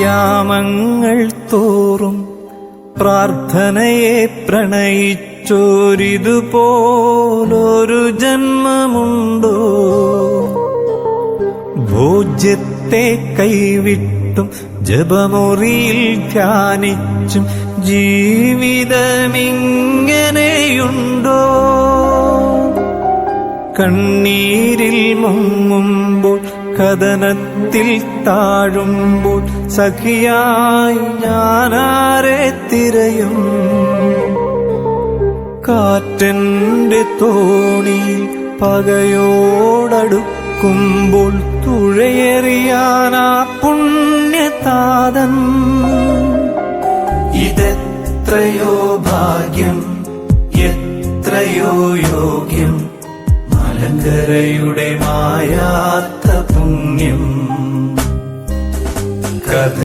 യാമങ്ങൾ തോറും പ്രാർത്ഥനയെ പ്രണയിച്ചോരിതുപോലൊരു ജന്മമുണ്ടോ? ഭോജ്യത്തെ കൈവിട്ടും ജപമുറിയിൽ ധ്യാനിച്ചും ജീവിതമിങ്ങനെയുണ്ടോ? കണ്ണീരിൽ മുങ്ങുമ്പോൾ കഥനത്തിൽ താഴുമ്പോൾ സഖിയായി ഞാനാരെ തിരയും. കാറ്റന്റെ തോണിയിൽ പകയോടടുക്കുമ്പോൾ തുഴയേറിയാനാ പുണ്യതാതൻ. ഇതെത്രയോ ഭാഗ്യം എത്രയോ യോഗ്യം. മലങ്കരയുടെ മായാത്ത কথা